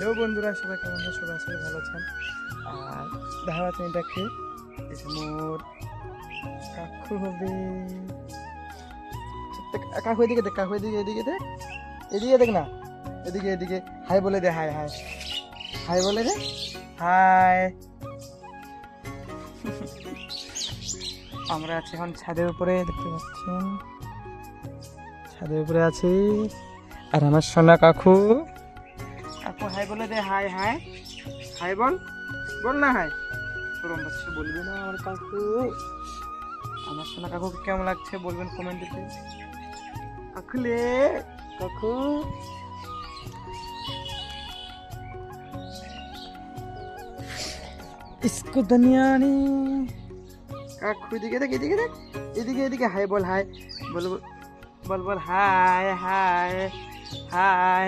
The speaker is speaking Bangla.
হ্যালো বন্ধুরা, সবাই কেমন আছেন সবাই আসলে ভালো আছেন। আর দেখা যাচ্ছে এটাকে এই মোর কাকু হবে। কাকু এদিকে দেখ, কাকু এদিকে এদিকে দেখ। এদিকে দেখ না। এদিকে এদিকে। হাই বলে দে, হাই হাই। হাই বলে দে। হাই। আমরা আছি এখন ছাদের উপরে, দেখতে পাচ্ছেন। ছাদের উপরে আছি। আর আমার সোনা কাকু। হাই বলে দে হাই হাই হাই বল বল না হাই গরম বাচ্চা বলবে না আমার কাকু আমার সোনা কাকুকে কেমন লাগছে বলবেন কমেন্টেতে কাকুলে কাকু इसको दुनिया ने কাকু এদিকে দেখ এদিকে দেখ এদিকে এদিকে হাই বল হাই বল বল বল বল হাই হাই হাই